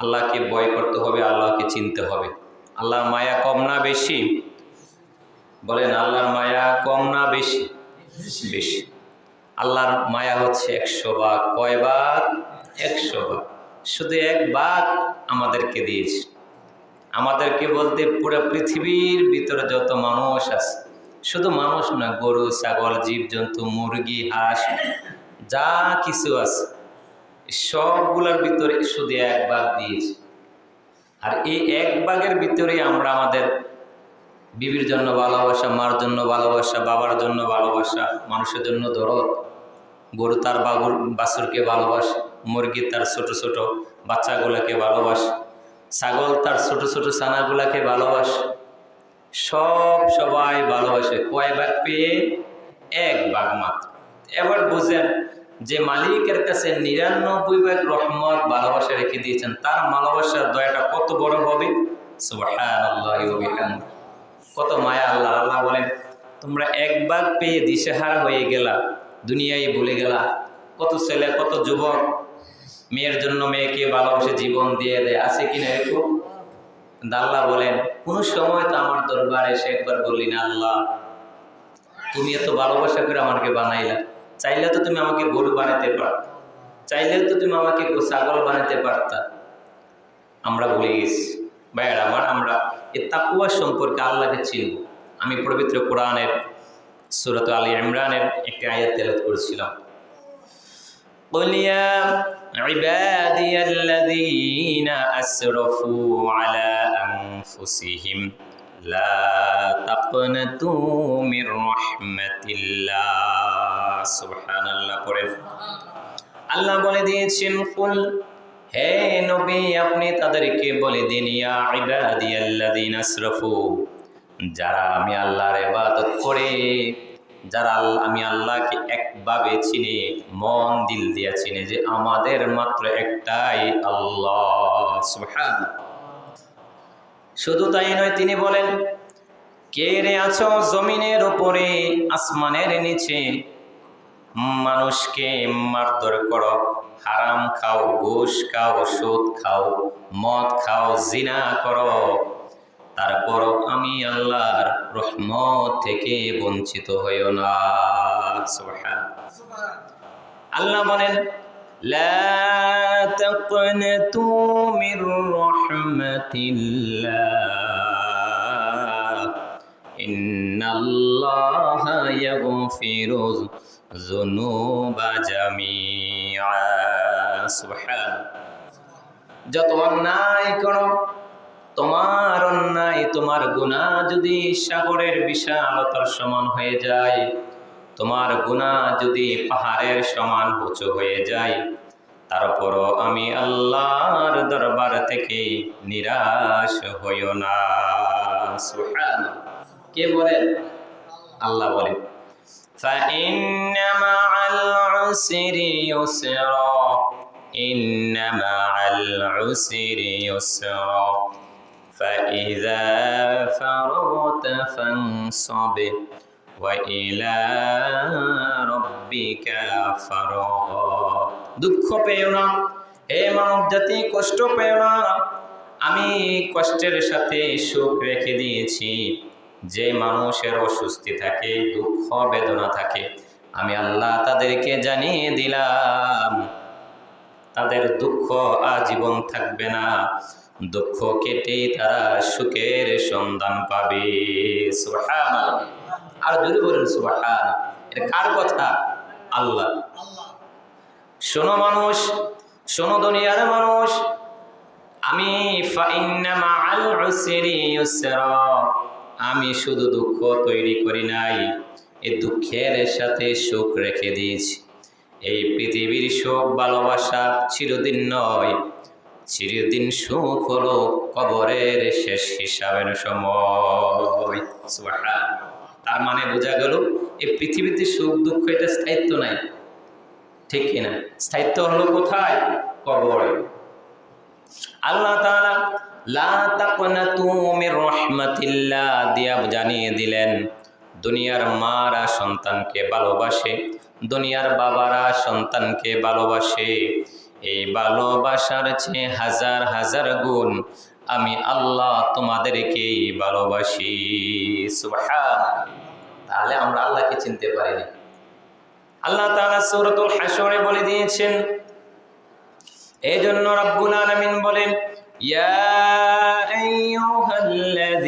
আল্লাহকে ভয় করতে হবে, আল্লাহকে চিনতে হবে। আল্লাহর মায়া কম না বেশি? বলেন, আল্লাহর মায়া কম না বেশি? বেশি। আল্লাহর মায়া হচ্ছে একশো ভাগ। কয় ভাগ? একশো ভাগ। শুধু এক ভাগ আমাদেরকে দিয়েছে। আমাদেরকে বলতে পুরো পৃথিবীর ভিতরে যত মানুষ আছে, শুধু মানুষ না, গরু, ছাগল, জীবজন্তু, মুরগি, হাঁস, যা কিছু আছে সবগুলোর ভিতরে শুধু এক ভাগ দিয়েছে। আর এই এক ভাগের ভিতরে আমরা আমাদের বিবির জন্য ভালোবাসা, মার জন্য ভালোবাসা, বাবার জন্য ভালোবাসা, মানুষের জন্য দরদ, গরু তার বাবুর, বাছুরকে ভালোবাসে, মুরগি তার ছোট ছোট বাচ্চাগুলোকে ভালোবাসে, ছাগল তার ছোট ছোট ছানাগুলাকে ভালোবাসে, সব সবাই ভালোবাসে, কয় ভাগ পেয়ে? এক ভাগ মাত্র। এবার বুঝেন যে মালিকের কাছে নিরানব্বই ভাগ রহমত ভালোবাসা রেখে দিয়েছেন, তার ভালোবাসার দয়াটা কত বড় হবে। কত মায়া আল্লাহ আল্লাহ বলেন, তোমরা এক ভাগ পেয়ে দিশেহারা হয়ে গেলা, দুনিয়ায় ভুলে গেলা। কত ছেলে, কত যুবক, মেয়ের জন্য মেয়েকে ভালোবাসে জীবন দিয়ে দেয়, আছে কিনা এরকম? আল্লাহ বলেন, কোন সময় তো আমার দরবারে এসে একবার বললি, না আল্লাহ, তুমি এত ভালোবাসা করে আমাকে বানাইলা। চাইলে তো তুমি আমাকে গরু বানাতে পারত চাইলে তো তুমি আমাকে ছাগল বানাতে পারতা আমরা ভুলে গেছি ভাইয়ার আমার আমরা এ তাকুয়া সম্পর্কে আল্লাহকে চিনব আমি পবিত্র কোরআনের সুরত আলী ইমরানের একটি আয়াত তেলত করেছিলাম قل يا عبادي الذين أسرفوا على أنفسهم لا تقنطوا من رحمة الله সুবহানাল্লাহ আল্লাহ বলে দিয়েছেন, কুল, হে নবী, আপনি তাদেরকে বলে দিন, ইয়া ইবাদিয়াল্লাযিনা আসরাফু, যারা আমি আল্লাহর ইবাদত করে, যারা আমি আল্লাহকে একভাবে মন, দিল দিয়া চিনি যে আমাদের মাত্র একটাই আল্লাহ শুধু তাই নয়, তিনি বলেন, কে রে আছো জমিনের উপরে, আসমানের নিচে মানুষকে মারধর করো হারাম খাও ঘুষ খাও সুদ খাও মদ খাও জিনা করো তারপর আমি আল্লাহর রহমত থেকে বঞ্চিত হইও না সুবহান আল্লাহ বলেন لا تقنطوا من رحمة الله আল্লাহ ইয়াগফিরুজ যুনুবা জামিআ। সুবহান। যত অন্যায় করো, তোমার অন্যায়, তোমার গুণা যদি সাগরের বিশালতার সমান হয়ে যায়, তোমার গুণা যদি পাহাড়ের সমান উঁচু হয়ে যায়, তারপরও আমি আল্লাহর দরবার থেকে নিরাশ হইও না। সুহান কে বলেন আল্লাহ বলেন فإن مع العسر يسرا إن مع العسر يسرا فإذا فرغت فانصب وإلى ربك فرغ দুঃখ পেও না হে মানব জাতি কষ্ট পেও না আমি কষ্টের সাথে সুখ রেখে দিয়েছি যে মানুষের অস্বস্তি থাকে, দুঃখ বেদনা থাকে, আমি আল্লাহ তাদেরকে জানিয়ে দিলাম। তাদের দুঃখ আজীবন থাকবে না। দুঃখ কেটেই তারা সুখের সন্ধান পাবে। আর জোরে বলুন সুবহান এটা কার কথা? আল্লাহ। শোনো মানুষ, শোনো দুনিয়ার মানুষ। আমি ফাইন্না মাআল উসরি ইউসরা আমি শুধু দুঃখ তৈরি করি নাই এই দুঃখের সাথে সুখ রেখে দিয়েছি। এই পৃথিবীর সুখ ভালোবাসা চিরদিন নয়, চিরদিন সুখ হলো কবরের শেষ হিসাবের সময়। তার মানে বোঝা গেল এই পৃথিবীতে সুখ দুঃখ এটা স্থায়িত্ব নাই। ঠিক কিনা? স্থায়িত্ব হলো কোথায়? কবরে। আল্লাহ তাআলা দিয়া জানিয়ে দিলেন, দুনিয়ার মারা সন্তানকে ভালোবাসে, দুনিয়ার বাবারা সন্তানকে ভালোবাসে। এই ভালোবাসার চেয়ে হাজার হাজার গুণ আমি আল্লাহ তোমাদেরকে ভালোবাসি। তাহলে আমরা আল্লাহকে চিনতে পারিনি। আল্লাহ তাআলা সূরাতুল হাশরে বলে দিয়েছেন এই জন্য রব্বুল আলামিন বলেন ইয়া আইয়ুহাল্লাযীনা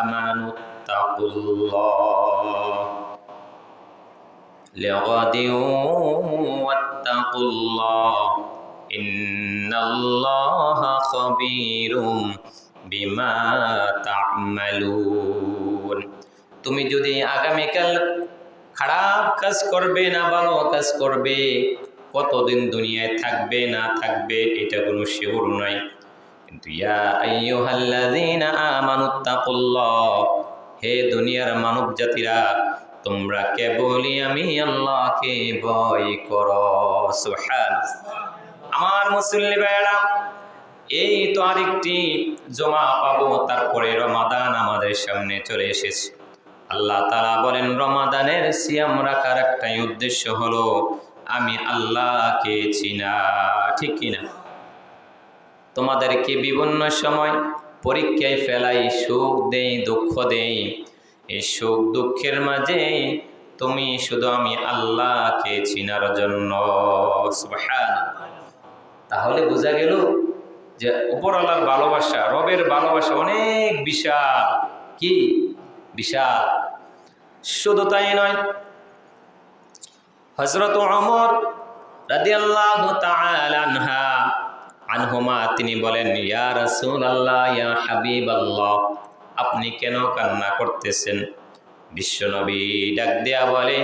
আমানু তাকুল্লাহ لغد واتقوا الله إن الله خبير بما تعملون তুমি যদি আগামীকাল খারাপ কাজ করবে না ভালো কাজ করবে কতদিন দুনিয়ায় থাকবে, না থাকবে, এটা কোনো শিওর নয়। কিন্তু ইয়া আইয়ুহাল্লাযীনা আমানুত্তাকুল্লাহ হে দুনিয়ার মানব জাতিরা তোমরা কেবলই আমি আল্লাহকে ভয় করো। সুবহান আমার মুসল্লি ভাইরা এই তো আরেকটি জমা পাবো, তারপরে রমাদান আমাদের সামনে চলে এসেছে। আল্লাহ তারা বলেন, রমাদানের সিয়াম রাখার একটাই উদ্দেশ্য হলো আমি আল্লাহকে চিনা, ঠিক কিনা? তোমাদেরকে বিভিন্ন সময় পরীক্ষায় ফেলাই সুখ দেই, দুঃখ দেই। এই সুখ দুঃখের মাঝে তুমি শুধু আমি আল্লাহকে চিনার জন্য তাহলে বোঝা গেল যে উপরওয়ালার ভালোবাসা, রবের ভালোবাসা অনেক বিশাল। কি? বিশাল। শুধু তাই নয় হজরত অমর রাদিয়াল্লাহু আনহুমা, তিনি বলেন, ইয়া রাসূলুল্লাহ, ইয়া হাবিবাল্লাহ, আপনি কেন কান্না করতেছেন? বিশ্বনবী ডাক দেয়া বলে,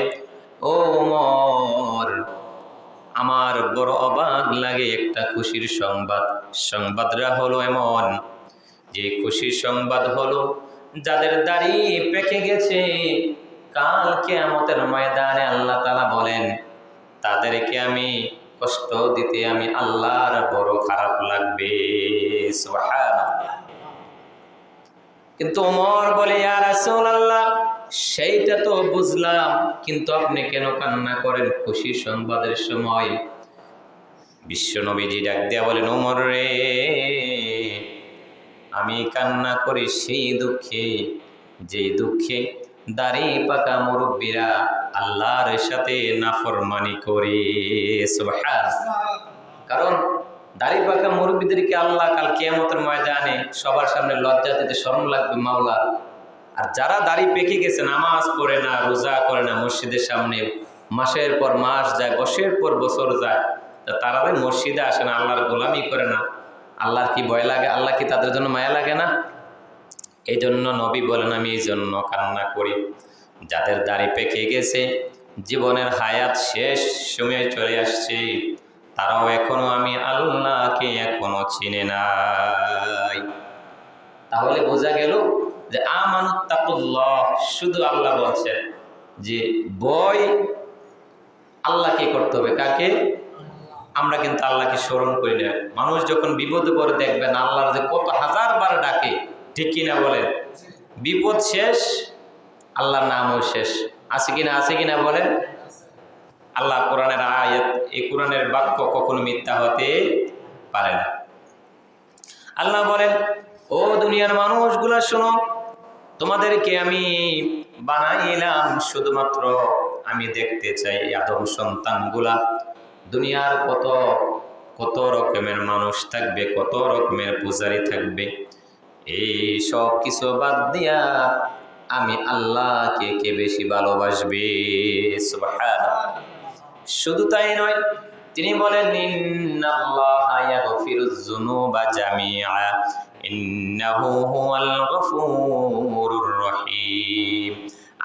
ও মর আমার বড় অবাক লাগে একটা খুশির সংবাদ। সংবাদরা হলো এমন, যে খুশির সংবাদ হলো যাদের দাড়ি পেকে গেছে কাল কেয়ামতের ময়দানে আল্লাহ তালা বলেন, তাদেরকে আমি কষ্ট দিতে আমি আল্লাহর বড় খারাপ লাগবে। কিন্তু ওমর বলে আর আসল আল্লাহ সেইটা তো বুঝলাম, কিন্তু আপনি কেন কান্না করেন খুশি সংবাদের সময়? বিশ্ব নবীজি ডাক দেয়া বলেন, ওমর রে, আমি কান্না করি সেই দুঃখে যে দুঃখে দাড়ি পাকা মুরব্বীরা আল্লাহর সাথে নাফরমানি করে কারণ দাড়ি পাকা মুরব্বীদেরকে আল্লাহ কাল কিয়ামতের ময়দানে সবার সামনে লজ্জা দিতে শরম লাগবে মাওলার। আর যারা দাড়ি পেকে গেছে, নামাজ পড়ে না, রোজা করে না, মসজিদের সামনে মাসের পর মাস যায়, বছরের পর বছর যায়, তা তারা মসজিদে আসে না, আল্লাহর গোলামি করে না, আল্লাহর কি ভয় লাগে, আল্লাহ কি তাদের জন্য মায়া লাগে না? এই জন্য নবী বলেন, আমি এই জন্য কান্না করি। যাদের দাড়ি পেকে গেছে, জীবনের হায়াত শেষ সময়ে চলে আসছে। তারাও এখনও আমি আল্লাহকে এখনও চিনে নাই। তাহলে বোঝা গেল যে আমানুত্তাকুল্লাহ, শুধু আল্লাহ বলছেন যে বই আল্লাহকে করতে হবে। কাকে? আমরা কিন্তু আল্লাহকে স্মরণ করি না। মানুষ যখন বিপদে পড়ে দেখবেন, আল্লাহর যে কত হাজার বার ডাকে ঠিক কিনা বলেন? বিপদ শেষ, আল্লাহর নামও শেষ। আছে কিনা আছে কিনা বলেন? আল্লাহ কোরআনের আয়াত, এই কোরআনের বাক্য কখনো মিথ্যা হতে পারে না। আল্লাহ বলেন, ও দুনিয়ার মানুষগুলা, শোনো, তোমাদেরকে আমি বানাইলাম শুধুমাত্র আমি দেখতে চাই আদম সন্তানগুলা। দুনিয়ার কত কত রকমের মানুষ থাকবে, কত রকমের পূজারি থাকবে। এই সব কিছু বাদ দিয়া আমি আল্লাহকে কে বেশি ভালোবাসবে? শুধু তাই নয়, তিনি বলেন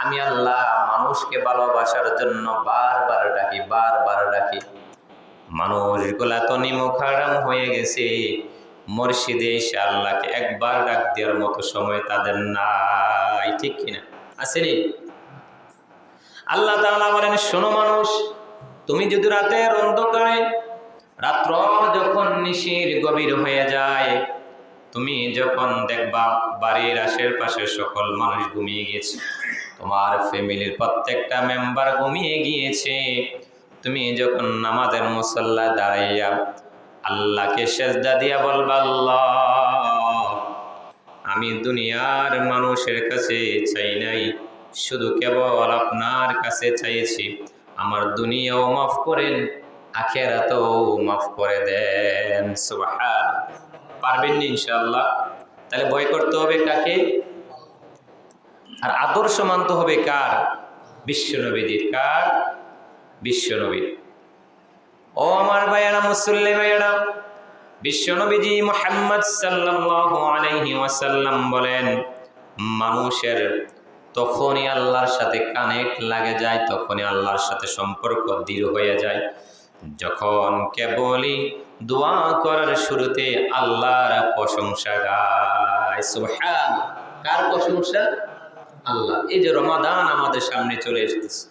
আমি আল্লাহ মানুষকে ভালোবাসার জন্য বারবার ডাকি বারবার ডাকি। মানুষগুলা তো নিমুখারাম হয়ে গেছে। এসে আল্লাহকে একবার ডাক দেওয়ার মতো সময় তাদের নাই, ঠিক কিনা আসেনি আল্লাহ তাআলা বলেন, শোনো মানুষ, তুমি যদি রাতের অন্ধকারে, রাত্র যখন নিশির গভীর হয়ে যায়, তুমি যখন দেখবা বাড়ির আশেপাশে সকল মানুষ ঘুমিয়ে গেছে তোমার ফ্যামিলির প্রত্যেকটা মেম্বার ঘুমিয়ে গিয়েছে, তুমি যখন নামাজের মুসল্লা দাঁড়াইয়া আল্লাহকে সেজদা দিয়া বলবা আল্লাহ। আমি দুনিয়ার মানুষের কাছে চাই নাই, শুধু কেবল আপনার কাছে চাইছি। আমার দুনিয়াও মাফ করেন, আখেরাতেও মাফ করে দেন। সুবহান পারবেন না ইনশাআল্লাহ? তাহলে ভয় করতে হবে কাকে? আর আদর্শ মানতে হবে কার? বিশ্বনবীজির। কার? বিশ্বনবীর। ও আমার ভাইয়ারা, মুসল্লি ভাইয়ারা, বিশ্বনবীজি মোহাম্মদ সাল্লাল্লাহু আলাইহি ওয়াসাল্লাম বলেন, মানুষের তখনই আল্লাহর সাথে কানেক্ট লাগে যায়, তখনই আল্লাহর সাথে সম্পর্ক দৃঢ় হয়ে যায়। যখন কেবলই দোয়া করার শুরুতে আল্লাহর প্রশংসা গায় সুবহান কার প্রশংসা? আল্লাহ। এই যে রমাদান আমাদের সামনে চলে এসতেছে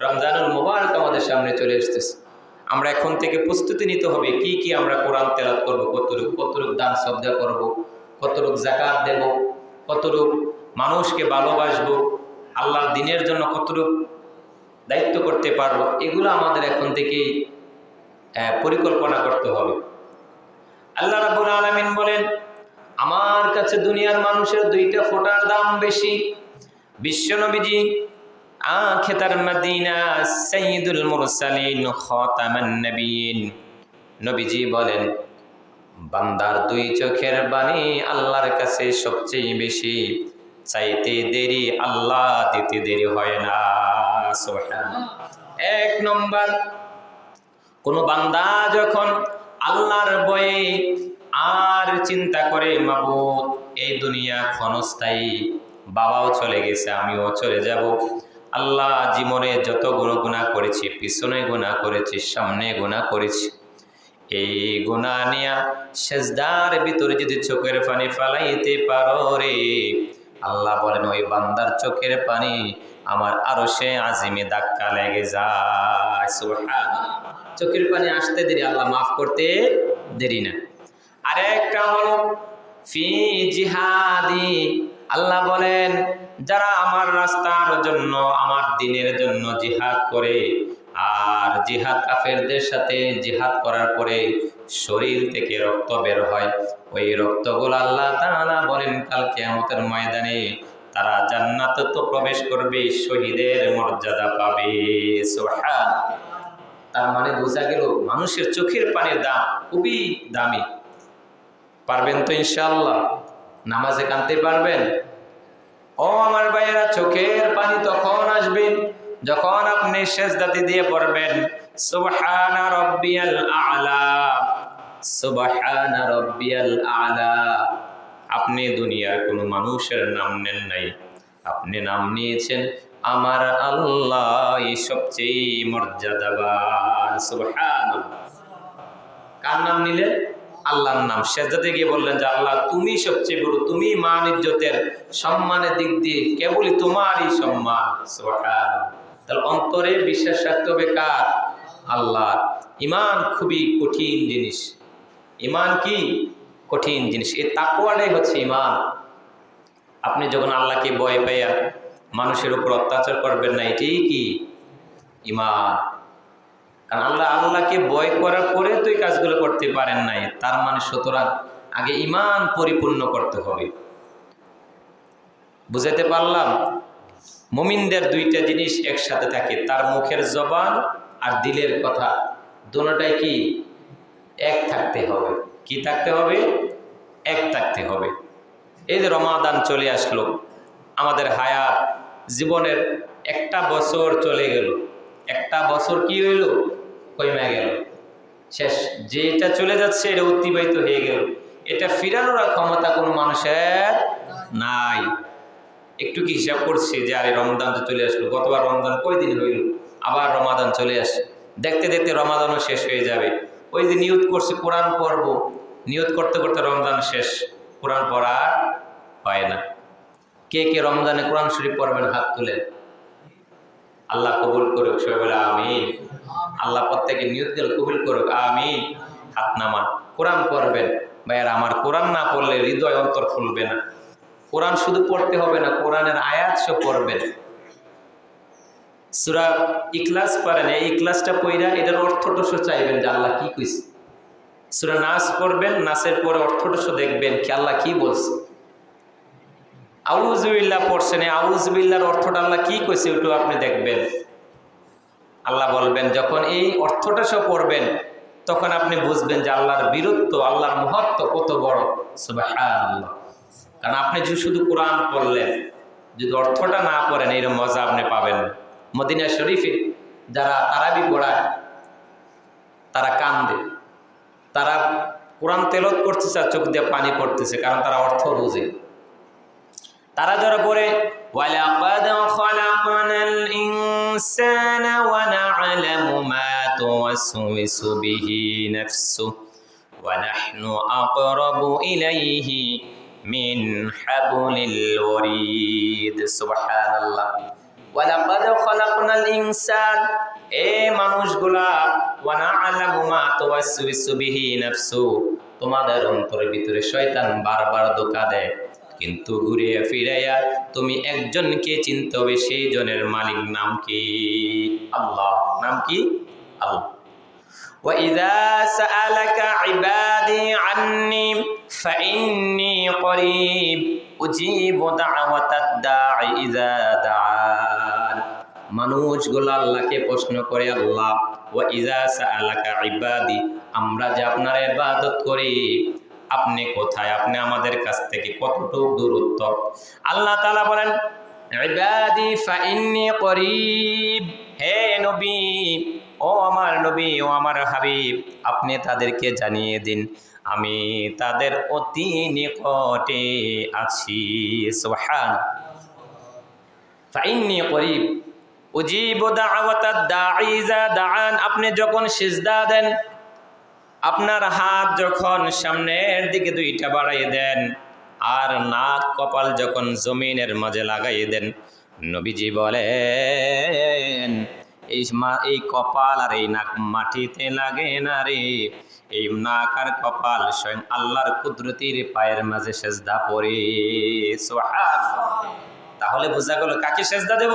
রমজানুল মুবারক আমাদের সামনে চলে এসতেছে আমরা এখন থেকে প্রস্তুতি নিতে হবে কি কি আমরা কোরআন তেলাত করব, কতটুক কতটুক দান শ্রদ্ধা করব, কতটুক জাকাত দেব, কতটুক মানুষকে ভালোবাসবো, আল্লাহর দিনের জন্য কতটুক দায়িত্ব করতে পারব, এগুলো আমাদের এখন থেকেই পরিকল্পনা করতে হবে। আল্লাহ রাব্বুল আলামিন বলেন, আমার কাছে দুনিয়ার মানুষের দুইটা ফোটার দাম বেশি। বিশ্বনবীজি আখেতার মদিনা সাইয়্যিদুল মুরসালিন খাতামান নবিয়িন। নবীজি বলেন, বান্দার দুই চোখের বাণী আল্লাহর কাছে সবচেয়ে বেশি। চাইতে দেরি আল্লাহ, দিতে দেরি হয় না। এক নম্বর, কোন বান্দা যখন আল্লাহর বয়ে আর চিন্তা করে, মাবুদ, এই দুনিয়া ক্ষণস্থায়ী, বাবাও চলে গেছে, আমিও চলে যাব। আল্লাহ জীবনে যত গুণ গুণা করেছি, পিছনে গুণা করেছি, সামনে গুণা করেছি। এই গুণা নিয়া সেজদার ভিতরে যদি চোখের পানি ফালাইতে পারো রে, আল্লাহ বলেন, ওই বান্দার চোখের পানি আমার আরও সে আজিমে ধাক্কা লেগে যায়। চোখের পানি আসতে দেরি, আল্লাহ মাফ করতে দেরি না। আরেকটা হলো ফি জিহাদি। আল্লাহ বলেন যারা আমার রাস্তার জন্য, আমার দিনের জন্য জিহাদ করে, আর জিহাদ কাফেরদের সাথে জিহাদ করার পরে শরীর থেকে রক্ত বের হয়। ওই রক্তগুলো আল্লাহ তাআলা বলেন, কাল কিয়ামতের ময়দানে তারা জান্নাতে তো প্রবেশ করবে, শহীদের মর্যাদা পাবে। সুবহান তার মানে বোঝা গেল, মানুষের চোখের পানির দাম খুবই দামি। পারবেন তো ইনশাআল্লাহ? নামাজে কানতে পারবেন? ও আমার ভাইয়েরা, চোখের পানি তখন আসবেন যখন আপনি সেজদাতে দিয়ে পড়বেন। সুবহানা রাব্বিয়াল আ'লা, সুবহানা রাব্বিয়াল আ'লা। আপনি দুনিয়ার কোনো মানুষের নাম নেন নাই। আপনি নাম নিয়েছেন আমার আল্লাহ সবচেয়ে মর্যাদাবান। সুবহানাল্লাহ। কার নাম নিলেন? আল্লাহর নাম। সেজাতে গিয়ে বললেন যে আল্লাহ তুমি সবচেয়ে বড় তুমি মান ইজ্জতের সম্মানের দিক দিয়ে কেবলই তোমারই সম্মান। তাহলে অন্তরে বিশ্বাস রাখতে হবে কার? আল্লাহ ইমান খুবই কঠিন জিনিস। ইমান কি? কঠিন জিনিস। এই তাকুয়াটাই হচ্ছে ইমান আপনি যখন আল্লাহকে ভয় পাইয়া মানুষের উপর অত্যাচার করবেন না, এটাই কি? ইমান কারণ আল্লাহ আল্লাহকে বয় করার পরে তো এই কাজগুলো করতে পারেন নাই। তার মানে সুতরাং আগে ইমান পরিপূর্ণ করতে হবে। বুঝাতে পারলাম? মুমিনদের দুইটা জিনিস একসাথে থাকে, তার মুখের জবান আর দিলের কথা। দুটাই কি? এক থাকতে হবে। কি থাকতে হবে? এক থাকতে হবে। এই যে রমাদান চলে আসলো, আমাদের হায়াত জীবনের একটা বছর চলে গেল। একটা বছর কি হইল? কইমা গেল? শেষ, যেটা চলে যাচ্ছে এটা অতিবাহিত হয়ে গেল। এটা ফিরানোর ক্ষমতা কোনো মানুষের নাই। একটু কি হিসাব করছে যে, আরে রমদান তো চলে আসলো। গতবার রমজান কয়দিন হইল? আবার রমাদান চলে আসে দেখতে দেখতে রমাদানও শেষ হয়ে যাবে। ওই যে নিয়ত করছে কোরআন পড়ব নিয়ত করতে করতে রমজান শেষ। কোরআন পড়া হয় না। কে কে রমজানে কোরআন শরীফ পড়বেন হাত তুলে। আল্লাহ কবুল করুক, সবাই বলে আমিন। আল্লাহ প্রত্যেকে নিয়ত গেল কবুল করুক, আমিন। হাত নামান। কোরআন পড়বেন। ভাইয়ার, আমার কোরআন না পড়লে হৃদয় অন্তর খুলবে না। কোরআন শুধু পড়তে হবে না, কোরআনের আয়াত সব পড়বেন। সুরা ইখলাস পারেন এই ইখলাসটা পইরা এটার অর্থটস চাইবেন যে আল্লাহ কি কইছে। সুরা নাচ পড়বেন নাচের পরে অর্থটস দেখবেন কি আল্লাহ কি বলছে। আউজবিল্লাহ পড়ছেন, এই আউজবিল্লার অর্থটা আল্লাহ কি কইছে ওটু আপনি দেখবেন। আল্লাহ বলবেন, যখন এই অর্থটা সব পড়বেন, তখন আপনি বুঝবেন যে আল্লাহর বীরত্ব, আল্লাহর মহত্ব কত বড়। সুবহানাল্লাহ। কারণ আপনি যে শুধু কোরআন পড়লেন, যদি অর্থটা না পড়েন এরকম মজা আপনি পাবেন মদিনা শরীফে যারা তারাবি পড়ায়, তারা কান্দে। তারা কোরআন তেলত করতেছে আর চোখ দিয়ে পানি পড়তেছে, কারণ তারা অর্থ বোঝে। তারা যারা পড়ে, ওয়ালাকাদ খালাকনাল ইনসানা ওয়া না'লামু মা তুওয়াসওয়িসু বিহি নাফসু ওয়া নাহনু আকরাবু ইলাইহি মিন হাবলিল ওয়ারিদ। সুবহানাল্লাহ। ওয়ালাকাদ খালাকনাল ইনসান, এ মানুষগুলা, ওয়া না'লামু মা তুওয়াসওয়িসু বিহি নাফসু। তোমাদের অন্তরের ভিতরে শয়তান বারবার ধোঁকা দেয়। কিন্তু ঘুরে ফিরাইয়া তুমি একজনকে চিনতে হবে সেই জনের মালিক নাম কি আল্লাহ নাম কি আল্লাহ وإذا سألك عبادي عني فإني قريب أجيب دعوة الداع إذا دعان মানুষগুলো আল্লাহকে প্রশ্ন করে আল্লাহ ওয়া ইজা সাআলাকা ইবাদি আমরা যে আপনার ইবাদত করি আপনি কোথায়? আপনি আমাদের কাছ থেকে কতটুকু দূরত্ব? আল্লাহ তালা বলেন হে নবী, ও আমার নবী, ও আমার হাবিব, আপনি তাদেরকে জানিয়ে দিন, আমি তাদের অতি নিকটে আছি। সুবহান ফাইন্নি করিব। উজিব দাওয়াতাদ দাঈজা দাআন, আপনি যখন সিজদা দেন আপনার হাত যখন সামনের দিকে দুইটা বাড়াই দেন, আর নাক কপাল যখন জমিনের মাঝে লাগাই দেন, নবীজি বলেন, এই মা- এই কপাল আর এই নাক মাটিতে লাগে না রে। এই নাক আর কপাল স্বয়ং আল্লাহর কুদরতির পায়ের মাঝে সেজদা সুবহান তাহলে বোঝা গেল কাকে সেজদা দেব?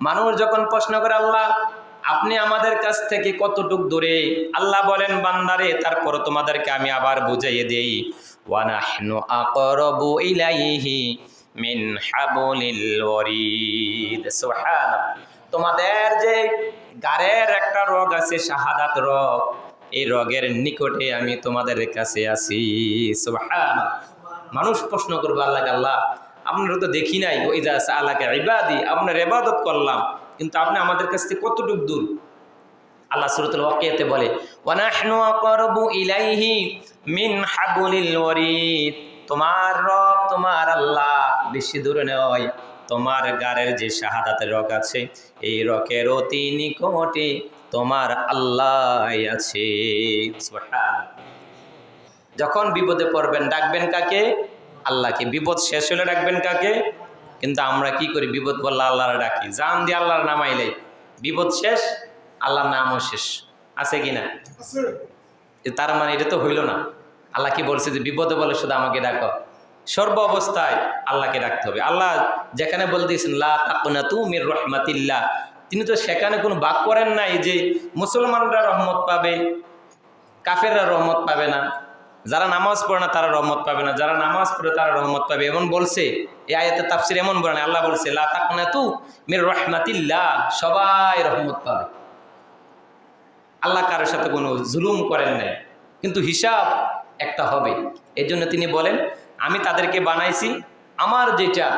মানুষ যখন প্রশ্ন করে, আল্লাহ আপনি আমাদের কাছ থেকে কতটুক দূরে? আল্লাহ বলেন, বান্দারে তারপর তোমাদেরকে আমি আবার বুঝাইয়ে দেই। ওয়ানাহনু আকরাবু ইলাইহি মিন হাবলিল ওয়ারিদ। সুবহানাল্লাহ। তোমাদের যে গারের একটা রোগ আছে, শাহাদাত রোগ, এই রোগের নিকটে আমি তোমাদের কাছে আছি। সুবহানাল্লাহ। মানুষ প্রশ্ন করবে, আল্লাহ আল্লাহ, আপনারা তো দেখি নাই। ওই যা আল্লাহকে ইবাদি, আপনার ইবাদত করলাম। কিন্তু আপনি আমাদের কাছ থেকে কতটুকু দূর? আল্লাহ সুরতুল ওয়াকিয়াতে বলে, ওয়ানাহনু আকরাবু ইলাইহি মিন হাবলিল ওয়ারিদ। তোমার রব, তোমার আল্লাহ, বেশি দূরে নয়, তোমার গারের যে শাহাদাতের রক আছে, এই রকের অতি নিকটে তোমার আল্লাহ আছে। যখন বিপদে পড়বেন, ডাকবেন কাকে? আল্লাহকে। বিপদ শেষ হলে ডাকবেন কাকে? কিন্তু আমরা কি করি? বিপদ বললে আল্লাহর ডাকি। জান দিয়ে আল্লাহর নামাইলে বিপদ শেষ আল্লাহর নামও শেষ। আছে কি না? তার মানে এটা তো হইল না। আল্লাহ কি বলছে যে বিপদে বলে শুধু আমাকে ডাকো? সর্ব অবস্থায় আল্লাহকে ডাকতে হবে। আল্লাহ যেখানে বলে দিয়েছেন লা তাকুনা তুমির রহমাতিল্লাহ। তিনি তো সেখানে কোনো বাক করেন নাই যে মুসলমানরা রহমত পাবে কাফেররা রহমত পাবে না। যারা নামাজ পড়ে না, তারা রহমত পাবে না। যারা নামাজ পড়ে, তারা রহমত পাবে। এমন বলছে, এই আয়াতে তাফসির এমন বলে আল্লাহ বলছে, লা মির সবাই রহমত পাবে। আল্লাহ কারোর সাথে কোনো জুলুম করেন নাই, কিন্তু হিসাব একটা হবে। এই জন্য তিনি বলেন, আমি তাদেরকে বানাইছি, আমার যেটা,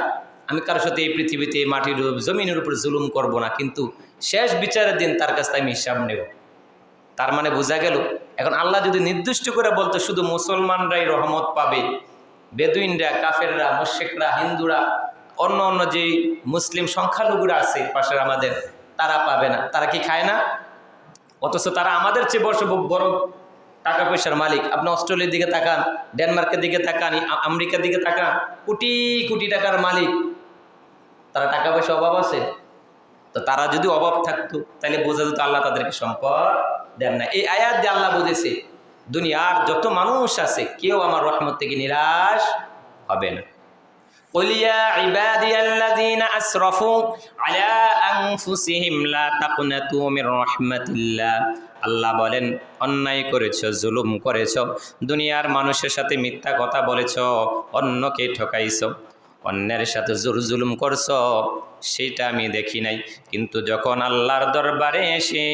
আমি কারোর সাথে এই পৃথিবীতে মাটির জমিনের উপর জুলুম করব না, কিন্তু শেষ বিচারের দিন তার কাছ থেকে আমি হিসাব নেব। তার মানে বোঝা গেল, এখন আল্লাহ যদি নির্দিষ্ট করে বলতো শুধু মুসলমানরাই রহমত পাবে, বেদুইনরা, কাফেররা মুশেকরা হিন্দুরা, অন্য অন্য যে মুসলিম সংখ্যালঘুরা আছে পাশের আমাদের, তারা পাবে না। তারা কি খায় না? অথচ তারা আমাদের চেয়ে বর্ষ বড় টাকা পয়সার মালিক। আপনি অস্ট্রেলিয়ার দিকে তাকান, ডেনমার্কের দিকে তাকান আমেরিকার দিকে তাকান, কোটি কোটি টাকার মালিক। তারা টাকা পয়সা অভাব আছে? তো তারা যদি অভাব থাকতো তাহলে বোঝা যেত আল্লাহ তাদেরকে সম্পদ দেন না এই আয়াত দিয়ে আল্লাহ বুঝেছে দুনিয়ার যত মানুষ আছে কেউ আমার রহমত থেকে নিরাশ হবে না قل يا عبادي الذين أسرفوا على أنفسهم لا تقنطوا من رحمة الله আল্লাহ বলেন অন্যায় করেছ জুলুম করেছ দুনিয়ার মানুষের সাথে মিথ্যা কথা বলেছ অন্যকে ঠকাইছ অন্যের সাথে জোর জুলুম করছ সেটা আমি দেখি নাই। কিন্তু যখন আল্লাহর দরবারে এসে